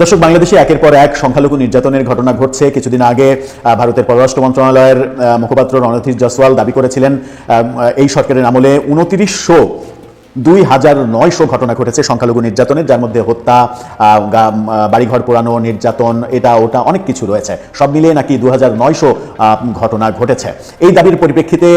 দর্শক, বাংলাদেশে একের পর এক সংখ্যালঘু নির্যাতনের ঘটনা ঘটছে। কিছুদিন আগে ভারতের পররাষ্ট্র মন্ত্রণালয়ের মুখপাত্র রণধীর জসওয়াল দাবি করেছিলেন এই সরকারের আমলে উনতিরিশশো দুই হাজার নয়শো ঘটনা ঘটেছে সংখ্যালঘু নির্যাতনের, যার মধ্যে হত্যা বাড়িঘর পোড়ানো, নির্যাতন, এটা, ওটা অনেক কিছু রয়েছে। সব মিলিয়ে নাকি দু হাজার নয়শো ঘটনা ঘটেছে। এই দাবির পরিপ্রেক্ষিতে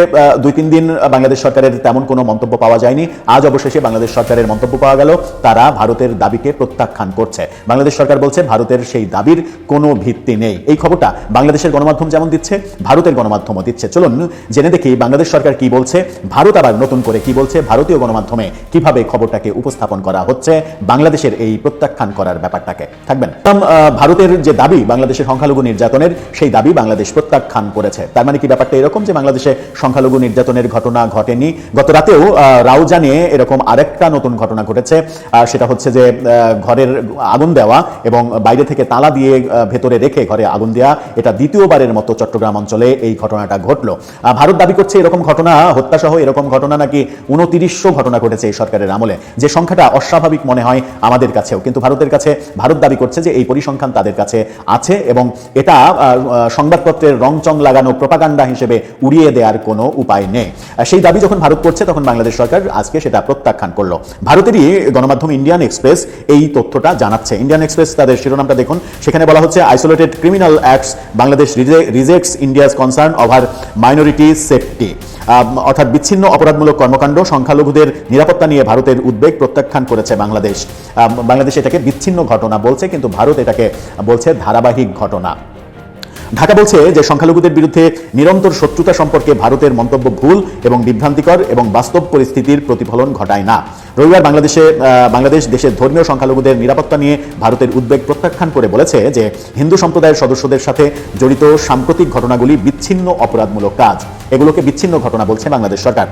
দুই তিন দিন বাংলাদেশ সরকারের তেমন কোনো মন্তব্য পাওয়া যায়নি। আজ অবশেষে বাংলাদেশ সরকারের মন্তব্য পাওয়া গেল, তারা ভারতের দাবিকে প্রত্যাখ্যান করছে। বাংলাদেশ সরকার বলছে, ভারতের সেই দাবির কোনো ভিত্তি নেই। এই খবরটা বাংলাদেশের গণমাধ্যম যেমন দিচ্ছে, ভারতের গণমাধ্যমও দিচ্ছে। চলুন জেনে দেখি বাংলাদেশ সরকার কি বলছে, ভারত আবার নতুন করে কি বলছে, ভারতীয় গণমাধ্যমে। কীভাবে খবরটাকে উপস্থাপন করা হচ্ছে বাংলাদেশের এই প্রত্যাখ্যান করার ব্যাপারটাকে। থাকবেন? ভারতের যে দাবি বাংলাদেশের সংখ্যালঘু নির্যাতনের সেই দাবি বাংলাদেশ প্রত্যাখ্যান করেছে। তার মানে কি ব্যাপারটা এরকম যে বাংলাদেশে সংখ্যালঘু নির্যাতনের ঘটনা ঘটেনি? গত রাতেও আহ, রাউজানে এরকম আরেকটা নতুন ঘটনা ঘটেছে। সেটা হচ্ছে যে ঘরের আগুন দেওয়া এবং বাইরে থেকে তালা দিয়ে ভেতরে রেখে ঘরে আগুন দেওয়া এটা দ্বিতীয়বারের মতো চট্টগ্রাম অঞ্চলে এই ঘটনাটা ঘটলো। ভারত দাবি করছে এরকম ঘটনা হত্যাসহ এরকম ঘটনা নাকি উনতিরিশশো ঘটনা ঘটেছে। এই সরকারের আমলে। যে সংখ্যাটা অস্বাভাবিক মনে হয় আমাদের কাছেও, কিন্তু ভারতের কাছে ভারত দাবি করছে যে এই পরিসংখ্যান তাদের কাছে আছে এবং এটা সংবাদপত্রের রংচং লাগানো প্রপাগান্ডা হিসেবে উড়িয়ে দেওয়ার কোনো উপায় নেই। সেই দাবি যখন ভারত করছে, তখন বাংলাদেশ সরকার আজকে সেটা প্রত্যাখ্যান করল। ভারতেরই গণমাধ্যম ইন্ডিয়ান এক্সপ্রেস এই তথ্যটা জানাচ্ছে। ইন্ডিয়ান এক্সপ্রেস তাদের শিরোনামটা দেখুন। সেখানে বলা হচ্ছে isolated criminal acts Bangladesh rejects India's concern over minority safety অর্থাৎ বিচ্ছিন্ন অপরাধমূলক কর্মকাণ্ড, সংখ্যালঘুদের নিরাপত্তা নিয়ে ভারতের উদ্বেগ প্রত্যাখ্যান করেছে বাংলাদেশ। বাংলাদেশ এটাকে বিচ্ছিন্ন ঘটনা বলছে, কিন্তু ভারত এটাকে বলছে ধারাবাহিক ঘটনা। ঢাকা বলছে যে সংখ্যালঘুদের বিরুদ্ধে নিরন্তর শত্রুতা সম্পর্কে ভারতের মন্তব্য ভুল এবং বিভ্রান্তিকর এবং বাস্তব পরিস্থিতির প্রতিফলন ঘটায় না। রবিবার বাংলাদেশে বাংলাদেশ দেশের ধর্মীয় সংখ্যালঘুদের নিরাপত্তা নিয়ে ভারতের উদ্বেগ প্রত্যাখ্যান করে বলেছে যে হিন্দু সম্প্রদায়ের সদস্যদের সাথে জড়িত সাম্প্রতিক ঘটনাগুলি বিচ্ছিন্ন অপরাধমূলক কাজ। এগুলোকে বিচ্ছিন্ন ঘটনা বলছে বাংলাদেশ সরকার।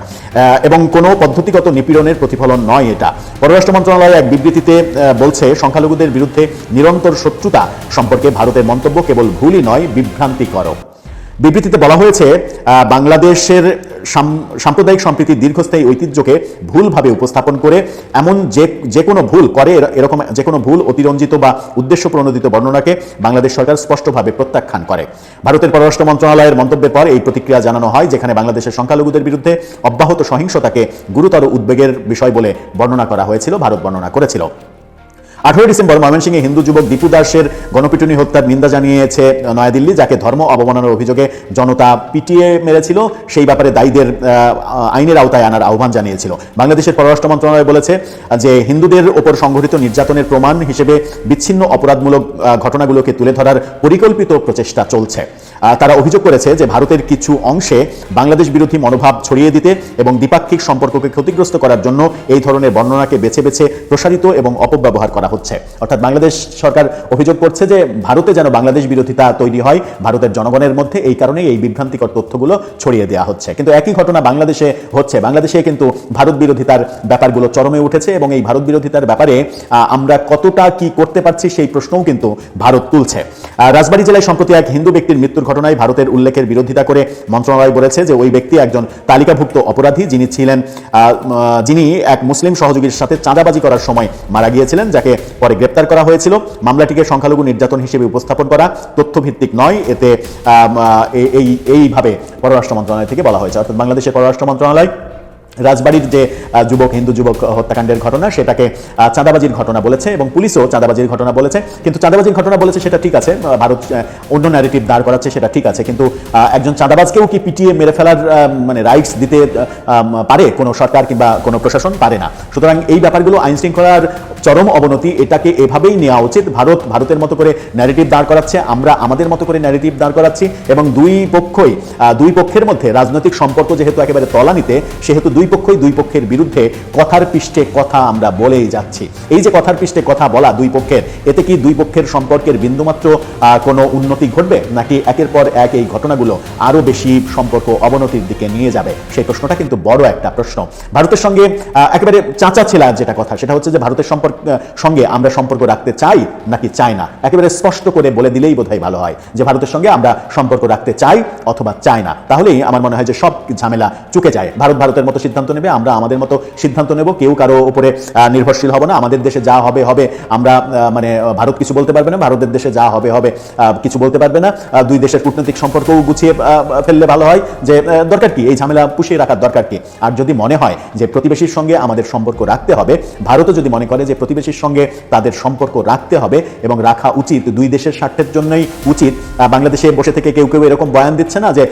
এবং কোনো পদ্ধতিগত নিপীড়নের প্রতিফলন নয় এটা। পররাষ্ট্র মন্ত্রণালয় এক বিবৃতিতে বলছে, সংখ্যালঘুদের বিরুদ্ধে নিরন্তর শত্রুতা সম্পর্কে ভারতের মন্তব্য কেবল ভুলই নয় বিভ্রান্তিকর বিবৃতিতে বলা হয়েছে বাংলাদেশের সাম্প্রদায়িক সম্প্রীতির দীর্ঘস্থায়ী ঐতিহ্যকে ভুলভাবে উপস্থাপন করে এমন যে যে কোনো ভুল করে এরকম যে কোনো ভুল অতিরঞ্জিত বা উদ্দেশ্য প্রণোদিত বর্ণনাকে বাংলাদেশ সরকার স্পষ্টভাবে প্রত্যাখ্যান করে। ভারতের পররাষ্ট্র মন্ত্রণালয়ের মন্তব্যের পর এই প্রতিক্রিয়া জানানো হয়, যেখানে বাংলাদেশের সংখ্যালঘুদের বিরুদ্ধে অব্যাহত সহিংসতাকে গুরুতর উদ্বেগের বিষয় বলে বর্ণনা করা হয়েছিল, ভারত বর্ণনা করেছিল। আঠারোই ডিসেম্বর ময়মনসিংহে হিন্দু যুবক দীপু দাসের গণপিটুনি হত্যার নিন্দা জানিয়েছে নয়াদিল্লি, যাকে ধর্ম অবমাননার অভিযোগে জনতা পিটিয়ে মেরেছিল, সেই ব্যাপারে দায়ীদের আইনের আওতায় আনার আহ্বান জানিয়েছিল। বাংলাদেশের পররাষ্ট্র মন্ত্রণালয় বলেছে যে হিন্দুদের ওপর সংঘটিত নির্যাতনের প্রমাণ হিসেবে বিচ্ছিন্ন অপরাধমূলক ঘটনাগুলোকে তুলে ধরার পরিকল্পিত প্রচেষ্টা চলছে। তারা অভিযোগ করেছে যে ভারতের কিছু অংশে বাংলাদেশ বিরোধী মনোভাব ছড়িয়ে দিতে এবং দ্বিপাক্ষিক সম্পর্ককে ক্ষতিগ্রস্ত করার জন্য এই ধরনের বর্ণনাকে বেছে বেছে প্রসারিত এবং অপব্যবহার করা হচ্ছে। অর্থাৎ বাংলাদেশ সরকার অভিযোগ করছে যে ভারতে যেন বাংলাদেশ বিরোধিতা তৈরি হয়, ভারতের জনগণের মধ্যে এই কারণেই এই বিভ্রান্তিকর তথ্যগুলো ছড়িয়ে দেওয়া হচ্ছে। কিন্তু একই ঘটনা বাংলাদেশে হচ্ছে। বাংলাদেশে কিন্তু ভারত বিরোধিতার ব্যাপারগুলো চরমে উঠেছে এবং এই ভারত বিরোধিতার ব্যাপারে আমরা কতটা কি করতে পারছি সেই প্রশ্নও কিন্তু ভারত তুলছে। রাজবাড়ী জেলায় সম্প্রতি এক হিন্দু ব্যক্তির মৃত্যুর ঘটনায় ভারতের উল্লেখের বিরোধিতা করে মন্ত্রণালয় বলেছে যে ওই ব্যক্তি একজন তালিকাভুক্ত অপরাধী, যিনি ছিলেন যিনি এক মুসলিম সহযোগীর সাথে চাঁদাবাজি করার সময় মারা গিয়েছিলেন, যাকে পরে গ্রেপ্তার করা হয়েছিল। মামলাটিকে সংখ্যালঘু নির্যাতন হিসেবে উপস্থাপন করা তথ্যভিত্তিক নয়। এতে এই, এইভাবে পররাষ্ট্র মন্ত্রণালয় থেকে বলা হয়েছে। অর্থাৎ বাংলাদেশের পররাষ্ট্র মন্ত্রণালয় রাজবাড়ির যে যুবক, হিন্দু যুবক হত্যাকাণ্ডের ঘটনা, সেটাকে চাঁদাবাজির ঘটনা বলেছে এবং পুলিশও চাঁদাবাজির ঘটনা বলেছে। কিন্তু চাঁদাবাজির ঘটনা বলেছে সেটা ঠিক আছে ভারত অন্য ন্যারেটিভ দাঁড় করাচ্ছে সেটা ঠিক আছে। কিন্তু একজন চাঁদাবাজকেও কি পিটিয়ে মেরে ফেলার মানে রাইটস দিতে পারে কোনো সরকার কিংবা কোনো প্রশাসন? পারে না। সুতরাং এই ব্যাপারগুলো আইন শৃঙ্খলার চরম অবনতি, এটাকে এভাবেই নেওয়া উচিত। ভারত, ভারতের মতো করে ন্যারেটিভ দাঁড় করাচ্ছে, আমরা আমাদের মতো করে ন্যারেটিভ দাঁড় করাচ্ছি এবং দুই পক্ষই দুই পক্ষের মধ্যে রাজনৈতিক সম্পর্ক যেহেতু একেবারে তলানিতে, সেহেতু দুই পক্ষই দুই পক্ষের বিরুদ্ধে কথার পৃষ্ঠে কথা আমরা বলেই যাচ্ছি। এই যে কথার পৃষ্ঠে কথা বলা দুই পক্ষের, এতে কি দুই পক্ষের সম্পর্কের বিন্দুমাত্র কোনো উন্নতি ঘটবে? নাকি একের পর এক এই ঘটনাগুলো আরও বেশি সম্পর্ক অবনতির দিকে নিয়ে যাবে? সেই প্রশ্নটা কিন্তু বড় একটা প্রশ্ন। ভারতের সঙ্গে একেবারে চাচা ছেলা যেটা কথা, সেটা হচ্ছে যে ভারতের সম্পর্ক আহ, সঙ্গে আমরা সম্পর্ক রাখতে চাই নাকি চাই না? একেবারে স্পষ্ট করে বলে দিলেই বোধহয় ভালো হয় যে ভারতের সঙ্গে আমরা সম্পর্ক রাখতে চাই অথবা চাই না। তাহলেই আমার মনে হয় যে সব ঝামেলা চুকে যায়। ভারত ভারতের মতো সিদ্ধান্ত নেবে আমরা আমাদের মতো সিদ্ধান্ত নেব। কেউ কারও উপরে নির্ভরশীল হব না। আমাদের দেশে যা হবে হবে। আমরা মানে ভারত কিছু বলতে পারবে না। ভারতের দেশে যা হবে হবে কিছু বলতে পারবে না। দুই দেশের কূটনৈতিক সম্পর্কও গুছিয়ে ফেললে ভালো হয় যে দরকার কি? এই ঝামেলা পুষিয়ে রাখার দরকার কি? আর যদি মনে হয় যে প্রতিবেশীর সঙ্গে আমাদের সম্পর্ক রাখতে হবে ভারতও যদি মনে করে যে প্রতিবেশীর সঙ্গে তাদের সম্পর্ক রাখতে হবে এবং রাখা উচিত। দুই দেশের স্বার্থের জন্যই উচিত। বাংলাদেশে বসে থেকে কেউ কেউ এরকম বয়ান দিচ্ছে না যে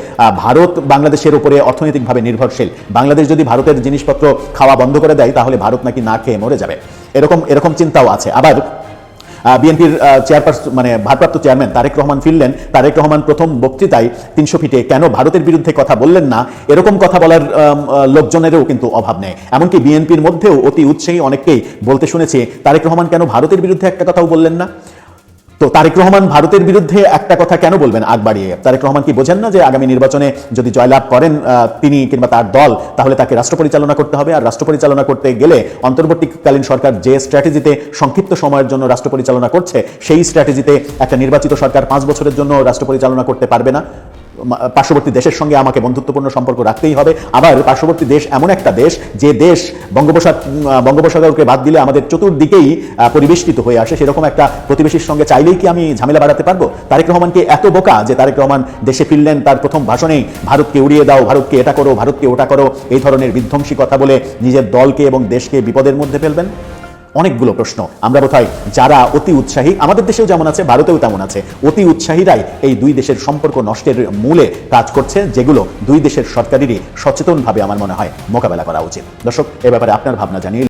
ভারত বাংলাদেশের উপরে অর্থনৈতিকভাবে নির্ভরশীল। বাংলাদেশ যদি ভারতের জিনিসপত্র খাওয়া বন্ধ করে দেয়, তাহলে ভারত নাকি না খেয়ে মরে যাবে। এরকম এরকম চিন্তাও আছে। আবার বিএনপির চেয়ারপারসন মানে ভারপ্রাপ্ত চেয়ারম্যান তারেক রহমান ফিরলেন। তারেক রহমান প্রথম বক্তৃতায় তিনশো ফিটে কেন ভারতের বিরুদ্ধে কথা বললেন না? এরকম কথা বলার লোকজনেরও কিন্তু অভাব নেই। এমনকি বিএনপির মধ্যেও অতি উৎসাহী অনেককেই বলতে শুনেছি, তারেক রহমান কেন ভারতের বিরুদ্ধে একটা কথাও বললেন না? তো তারেক রহমান ভারতের বিরুদ্ধে একটা কথা কেন বলবেন আগ বাড়িয়ে? তারেক রহমান কি বোঝেন না যে আগামী নির্বাচনে যদি জয়লাভ করেন তিনি কিংবা তার দল, তাহলে তাকে রাষ্ট্র পরিচালনা করতে হবে। আর রাষ্ট্র পরিচালনা করতে গেলে অন্তর্বর্তীকালীন সরকার যে স্ট্র্যাটেজিতে সংক্ষিপ্ত সময়ের জন্য রাষ্ট্র পরিচালনা করছে, সেই স্ট্র্যাটেজিতে একটা নির্বাচিত সরকার পাঁচ বছরের জন্য রাষ্ট্র পরিচালনা করতে পারবে না। পার্শ্ববর্তী দেশের সঙ্গে আমাকে বন্ধুত্বপূর্ণ সম্পর্ক রাখতেই হবে। আবার পার্শ্ববর্তী দেশ এমন একটা দেশ, যে দেশ বঙ্গোপসাগর বঙ্গোপসাগরকে বাদ দিলে আমাদের চতুর্দিকেই পরিবেষ্টিত হয়ে আসে। সেরকম একটা প্রতিবেশীর সঙ্গে চাইলেই কি আমি ঝামেলা বাড়াতে পারব? তারেক রহমানকে এত বোকা যে তারেক রহমান দেশে ফিরলেন, তার প্রথম ভাষণেই ভারতকে উড়িয়ে দাও, ভারতকে এটা করো, ভারতকে ওটা করো এই ধরনের বিধ্বংসী কথা বলে নিজের দলকে এবং দেশকে বিপদের মধ্যে ফেলবেন? অনেকগুলো প্রশ্ন। আমরা বোধহয় যারা অতি উৎসাহী, আমাদের দেশেও যেমন আছে, ভারতেও তেমন আছে। অতি উৎসাহীরাই এই দুই দেশের সম্পর্ক নষ্টের মূলে কাজ করছে, যেগুলো দুই দেশের সরকারেরই সচেতনভাবে আমার মনে হয় মোকাবেলা করা উচিত। দর্শক, এ ব্যাপারে আপনার ভাবনা জানিয়ে